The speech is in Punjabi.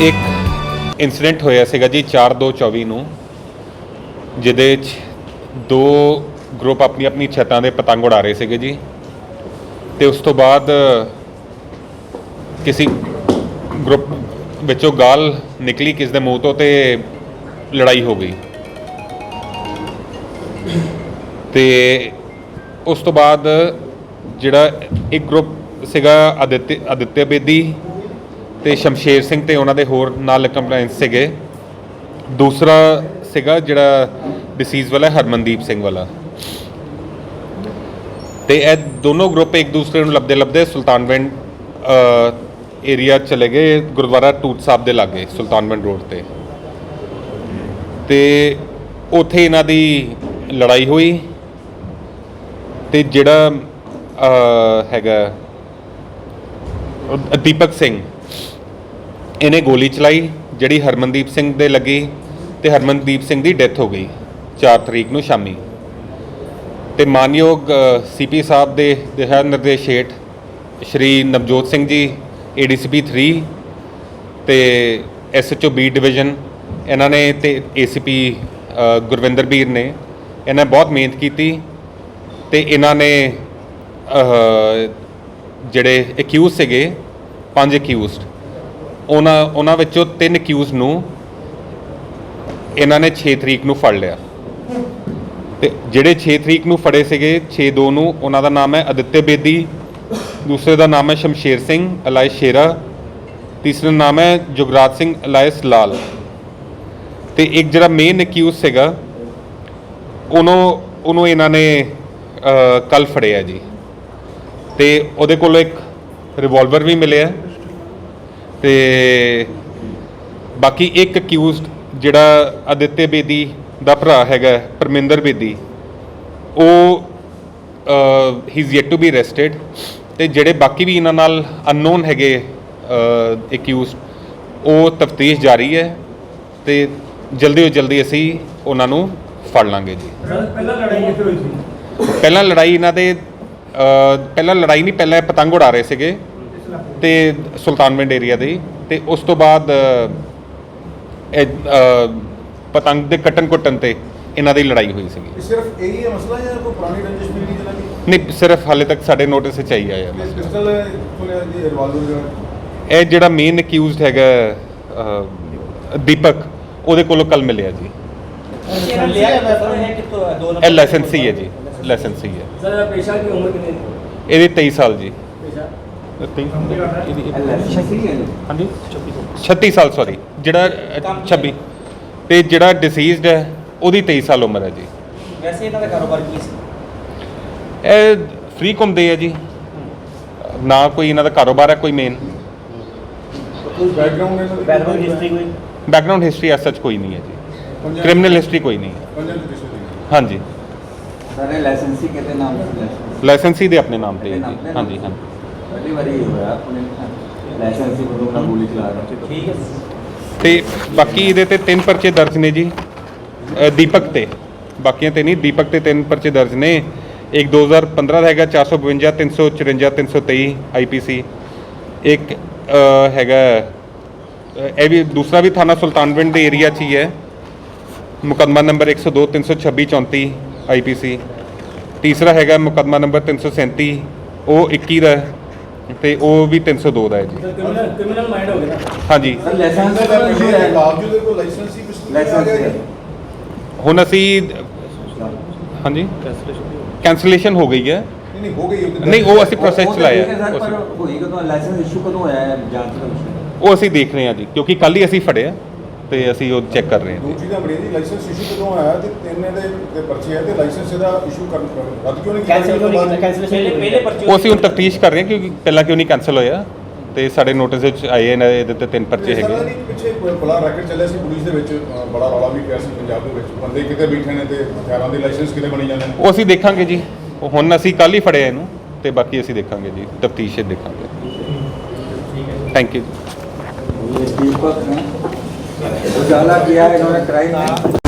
ਇੱਕ ਇਨਸੀਡੈਂਟ ਹੋਇਆ ਸੀਗਾ ਜੀ 4/2/24 ਨੂੰ, ਜਿਹਦੇ 'ਚ ਦੋ ਗਰੁੱਪ ਆਪਣੀ ਆਪਣੀ ਛੱਤਾਂ ਦੇ ਪਤੰਗ ਉਡਾ ਰਹੇ ਸੀਗੇ ਜੀ। ਤੇ ਉਸ ਤੋਂ ਬਾਅਦ ਕਿਸੇ ਗਰੁੱਪ ਵਿੱਚੋਂ ਗਾਲ ਨਿਕਲੀ, ਕਿਸ ਦੇ ਮੂੰਹ ਤੋਂ ਤੇ ਲੜਾਈ ਹੋ ਗਈ। ਤੇ ਉਸ ਤੋਂ ਬਾਅਦ ਜਿਹੜਾ ਇੱਕ ਗਰੁੱਪ ਸੀਗਾ ਆਦਿੱਤਿਆ ਆਦਿੱਤਿਆ ਬੇਦੀ ਤੇ ਸ਼ਮਸ਼ੇਰ ਸਿੰਘ ਤੇ ਉਹਨਾਂ ਦੇ ਹੋਰ ਨਾਲ ਕੰਪਲਾਈਂਸ ਸੀਗੇ। ਦੂਸਰਾ ਸੀਗਾ ਜਿਹੜਾ ਡਿਸੀਜ਼ ਵਾਲਾ, ਹਰਮਨਦੀਪ ਸਿੰਘ ਵਾਲਾ। ਤੇ ਇਹ ਦੋਨੋਂ ਗਰੁੱਪ ਇੱਕ ਦੂਸਰੇ ਨੂੰ ਲੱਭਦੇ ਲੱਭਦੇ ਸੁਲਤਾਨਵਿੰਡ ਏਰੀਆ ਚਲੇ ਗਏ, ਗੁਰਦੁਆਰਾ ਟੂਟ ਸਾਹਿਬ ਦੇ ਲਾਗੇ ਸੁਲਤਾਨਵਿੰਡ ਰੋਡ ਤੇ। ਤੇ ਉੱਥੇ ਇਹਨਾਂ ਦੀ ਲੜਾਈ ਹੋਈ। ਤੇ ਜਿਹੜਾ ਹੈਗਾ ਦੀਪਕ ਸਿੰਘ ਇਹਨੇ ਗੋਲੀ ਚਲਾਈ, ਜਿਹੜੀ ਹਰਮਨਦੀਪ ਸਿੰਘ ਦੇ ਲੱਗੀ ਤੇ ਹਰਮਨਦੀਪ ਸਿੰਘ ਦੀ ਡੈਥ ਹੋ ਗਈ 4 ਤਰੀਕ ਨੂੰ ਸ਼ਾਮੀ। ਤੇ ਮਾਨਯੋਗ ਸੀਪੀ ਸਾਹਿਬ ਦੇ ਦਿਸ਼ਾ ਨਿਰਦੇਸ਼ ਹੇਠ ਸ਼੍ਰੀ ਨਵਜੋਤ ਸਿੰਘ ਜੀ ਏਡੀਸੀਪੀ 3 ਤੇ ਐਸਐਚਓ ਬੀ ਡਿਵੀਜ਼ਨ ਇਹਨਾਂ ਨੇ ਤੇ ਏਸੀਪੀ ਗੁਰਵਿੰਦਰ ਵੀਰ ਨੇ ਇਹਨਾਂ ਬਹੁਤ ਮਿਹਨਤ ਕੀਤੀ ਤੇ ਇਹਨਾਂ ਨੇ ਜਿਹੜੇ ਅਕਿਊਜ਼ ਸੀਗੇ, ਪੰਜ ਅਕਿਊਜ਼ਡ ਉਹਨਾਂ ਉਹਨਾਂ ਵਿੱਚੋਂ ਤਿੰਨ ਅਕਿਊਜ਼ ਨੂੰ ਇਹਨਾਂ ਨੇ 6 ਤਰੀਕ ਨੂੰ ਫੜ ਲਿਆ। ਤੇ ਜਿਹੜੇ 6 ਤਰੀਕ ਨੂੰ ਫੜੇ ਸੀਗੇ 6-2 ਨੂੰ ਉਹਨਾਂ ਦਾ ਨਾਮ ਹੈ ਅਦਿੱਤਯ ਬੇਦੀ, ਦੂਸਰੇ ਦਾ ਨਾਮ ਹੈ ਸ਼ਮਸ਼ੇਰ ਸਿੰਘ, ਅਲਾਇਸ ਸ਼ੇਰਾ, ਤੀਸਰਾ ਨਾਮ ਹੈ ਜੁਗਰਾਜ ਸਿੰਘ, ਅਲਾਇਸ ਲਾਲ। ਤੇ ਇੱਕ ਜਿਹੜਾ ਮੇਨ ਅਕਿਊਜ਼ ਸੀਗਾ, ਉਹਨੂੰ ਉਹਨੂੰ ਇਹਨਾਂ ਨੇ ਕੱਲ ਫੜਿਆ ਜੀ। ਤੇ ਉਹਦੇ ਕੋਲੋਂ ਇੱਕ ਰਿਵਾਲਵਰ ਵੀ ਮਿਲਿਆ। ਤੇ ਬਾਕੀ ਇੱਕ ਅਕਿਊਜ਼ਡ ਜਿਹੜਾ ਅਦਿੱਤਯ ਬੇਦੀ ਦਾ ਭਰਾ ਹੈਗਾ ਪਰਮਿੰਦਰ ਬੇਦੀ ਉਹ he is yet to be arrested ਤੇ ਜਿਹੜੇ ਬਾਕੀ ਵੀ ਇਹਨਾਂ ਨਾਲ ਅਨਨੋਨ ਹੈਗੇ ਅਕਿਊਜ਼ਡ ਉਹ ਤਫਤੀਸ਼ ਜਾਰੀ ਹੈ ਤੇ ਜਲਦੀ ਤੋਂ ਜਲਦੀ ਅਸੀਂ ਉਹਨਾਂ ਨੂੰ ਫੜ ਲਾਂਗੇ ਜੀ। ਪਹਿਲਾਂ ਲੜਾਈ ਕਿੱਥੇ ਹੋਈ ਸੀ? ਪਹਿਲਾਂ ਲੜਾਈ ਇਹਨਾਂ ਦੇ ਪਹਿਲਾਂ ਲੜਾਈ ਨਹੀਂ ਪਹਿਲਾਂ ਪਤੰਗ ਉਡਾ ਰਹੇ ਸੀਗੇ। ਤੇ ਸੁਲਤਾਨਵਿੰਡ ਏਰੀਆ ਦੇ ਹੀ। ਤੇ ਉਸ ਤੋਂ ਬਾਅਦ ਪਤੰਗ ਦੇ ਕੱਟਣ ਕੁੱਟਣ ਤੇ ਇਹਨਾਂ ਦੀ ਲੜਾਈ ਹੋਈ ਸੀਗੀ। ਸਿਰਫ ਇਹੀ ਹੈ ਮਸਲਾ ਜਾਂ ਕੋਈ ਪੁਰਾਣੀ ਰੰਜਿਸ਼ ਮਿਲੀ ਜਿਹਨਾਂ ਦੀ? ਨਹੀਂ ਸਿਰਫ ਹਾਲੇ ਤੱਕ ਸਾਡੇ ਨੋਟਿਸ ਵਿੱਚ ਆਈ ਆਇਆ ਮਸਲਾ ਪਿਸਟਲ ਕੋਲੇ ਜੀ ਰਿਵਾਲਵਰ ਜਿਹੜਾ ਇਹ ਜਿਹੜਾ ਮੇਨ ਅਕਿਊਜ਼ਡ ਹੈਗਾ ਦੀਪਕ ਉਹਦੇ ਕੋਲੋਂ ਕੱਲ ਮਿਲਿਆ ਜੀ। ਇਹ ਹੈ? ਦੋ ਲਾਇਸੈਂਸੀ ਹੈ ਜੀ ਲਾਇਸੈਂਸੀ ਹੈ ਸਰ ਇਹਦਾ ਪੇਸ਼ਾ ਕੀ ਉਮਰ ਕਿੰਨੀ ਇਹਦੀ 23 ਸਾਲ ਜੀ। 23 ਇਹਦੀ ਹਾਂਜੀ? 36 ਸਾਲ ਸੌਰੀ ਜਿਹੜਾ ਅ, 26 ਤੇ ਜਿਹੜਾ ਡਿਸੀਜ਼ਡ ਹੈ ਉਹਦੀ 23 ਸਾਲ ਉਮਰ ਹੈ ਜੀ। ਵੈਸੇ ਇਹਨਾਂ ਦਾ ਕਾਰੋਬਾਰ ਕੀ ਸੀ? ਇਹ ਫ੍ਰੀ ਘੁੰਮਦੇ ਆ ਜੀ। ਨਾ ਕੋਈ ਇਹਨਾਂ ਦਾ ਕਾਰੋਬਾਰ ਹੈ ਕੋਈ ਮੇਨ ਕੋਈ ਬੈਕਗ੍ਰਾਉਂਡ ਇਹਨਾਂ ਦੀ ਬੈਕਗ੍ਰਾਉਂਡ ਹਿਸਟਰੀ ਕੋਈ? ਬੈਕਗ੍ਰਾਉਂਡ ਹਿਸਟਰੀ ਐਸ ਸੱਚ ਕੋਈ ਨਹੀਂ ਹੈ ਜੀ। ਕ੍ਰਿਮੀਨਲ ਹਿਸਟਰੀ ਕੋਈ ਨਹੀਂ ਹੈ। ਹਾਂਜੀ। ਸਾਰੇ ਲਾਇਸੈਂਸੀ ਕਿਤੇ ਨਾਮ ਲਾਇਸੈਂਸੀ ਦੇ ਆਪਣੇ ਨਾਮ ਤੇ ਹੈ ਜੀ। ਹਾਂਜੀ ਹਾਂਜੀ। ਪਹਿਲੀ ਵਾਰੀ ਹੋਇਆ ਆਪਣੇ ਲਾਇਸੈਂਸੀ ਕੋਲੋਂ ਨਾ ਗੋਲੀ ਚਲਾ ਰਿਹਾ ਠੀਕ ਹੈ ਤੇ ਬਾਕੀ ਇਹਦੇ ਤੇ ਤਿੰਨ ਪਰਚੇ ਦਰਜ ਨੇ ਜੀ ਅ, ਦੀਪਕ ਤੇ। ਬਾਕੀਆਂ ਤੇ ਨਹੀਂ ਦੀਪਕ ਤੇ ਤਿੰਨ ਪਰਚੇ ਦਰਜ ਨੇ। ਇੱਕ 2015 ਦਾ ਹੈਗਾ 452 354 323 ਆਈਪੀਸੀ ਇੱਕ ਅ, ਹੈਗਾ ਅ, ਇਹ ਵੀ ਦੂਸਰਾ ਵੀ ਥਾਣਾ ਸੁਲਤਾਨਵਿੰਡ ਦੇ ਏਰੀਆ 'ਚ ਹੀ ਹੈ। ਮੁਕੱਦਮਾ ਨੰਬਰ 102 326 34 ਆਈਪੀਸੀ ਤੀਸਰਾ ਹੈਗਾ ਮੁਕੱਦਮਾ ਨੰਬਰ 337 ਉਹ 21 ਦਾ ਹੈ। ਤੇ ਉਹ ਵੀ 302 ਦਾ ਹੈ ਜੀ। ਕ੍ਰਿਮੀਨਲ ਮਾਈਂਡ ਹੋ ਗਿਆ। ਹਾਂਜੀ। ਸਰ ਲਾਇਸੈਂਸ ਦਾ ਦਾ ਇਸ਼ੂ ਹੈ? ਬਾਵਜੂਦ ਕੋਈ ਲਾਇਸੈਂਸੀ ਪਿਸਟਲ ਲਾਇਸੈਂਸ ਹੁਣ ਅਸੀਂ ਹਾਂਜੀ। ਕੈਂਸਲੇਸ਼ਨ ਹੋ ਗਈ ਹੈ। ਨਹੀਂ ਨਹੀਂ ਹੋ ਗਈ ਉਹਦੇ ਨਹੀਂ ਉਹ ਅਸੀਂ ਪ੍ਰੋਸੈਸ ਚ ਲਾਇਆ ਹੈ। ਸਰ ਉਹ ਪਰ ਅਸੀਂ- ਹੋਈ ਕਦੋਂ ਲਾਇਸੈਂਸ ਇਸ਼ੂ ਕਦੋਂ ਹੋਇਆ ਹੈ? ਜਾਂਚ ਦਾ ਵਿਸ਼ਾ। ਉਹ ਅਸੀਂ ਦੇਖ ਰਹੇ ਹਾਂ ਜੀ ਕਿਉਂਕਿ ਕੱਲ ਹੀ ਅਸੀਂ ਫੜਿਆ। ਤੇ ਅਸੀਂ ਉਹ ਚੈੱਕ ਕਰ ਰਹੇ ਹਾਂ ਦੋ ਜੀ। ਚੀਜ਼ਾਂ ਬੜੀਆਂ ਜੀ ਲਾਇਸੈਂਸ ਇਸ਼ੂ ਕਦੋਂ ਆਇਆ ਤੇ ਤਿੰਨ ਦੇ ਦੇ ਪਰਚੇ ਹੈ ਤੇ ਲਾਇਸੈਂਸ ਇਹਦਾ ਇਸ਼ੂ ਕਰਨ ਰੱਦ ਕਿਉਂ ਨਹੀਂ ਕੀਤਾ ਕੈਂਸਲ ਕਿਉਂ ਨਹੀਂ ਕੀਤਾ ਕੈਂਸਲੇਸ਼ਨ ਪਹਿਲੇ ਪਹਿਲੇ ਪਰਚੇ ਉਹ ਅਸੀਂ ਹੁਣ ਤਫਤੀਸ਼ ਕਰ ਰਹੇ ਹਾਂ ਕਿਉਂਕਿ ਪਹਿਲਾਂ ਕਿਉਂ ਨਹੀਂ ਕੈਂਸਲ ਹੋਇਆ ਤੇ ਸਾਡੇ ਨੋਟਿਸ ਵਿੱਚ ਆਏ ਨੇ ਇਹਦੇ ਤੇ ਤਿੰਨ ਪਰਚੇ ਇਸ ਤਰ੍ਹਾਂ ਹੈਗੇ ਦੀ ਪਿੱਛੇ ਬ- ਬੜਾ ਰੈਕਟ ਚੱਲਿਆ ਸੀ ਪੁਲਿਸ ਦੇ ਵਿੱਚ ਅ, ਬੜਾ ਰੌਲਾ ਵੀ ਪਿਆ ਸੀ ਪੰਜਾਬ ਦੇ ਵਿੱਚ ਬੰਦੇ ਕਿਤੇ ਬੈਠੇ ਨੇ ਤੇ ਹਥਿਆਰਾਂ ਦੇ ਲਾਇਸੈਂਸ ਕਿਤੇ ਬਣੀ ਜਾਂਦੇ ਨੇ ਉਹ ਅਸੀਂ ਦੇਖਾਂਗੇ ਜੀ ਉਹ ਹੁਣ ਅਸੀਂ ਕੱਲ ਹੀ ਫੜਿਆ ਇਹਨੂੰ ਤੇ ਬਾਕੀ ਅਸੀਂ ਦੇਖਾਂਗੇ ਜੀ ਤਫਤੀਸ਼ ਦੇਖਾਂਗੇ ਥੈਂਕ ਯੂ ये दीपक है उजाला किया है इन्होंने क्राइम में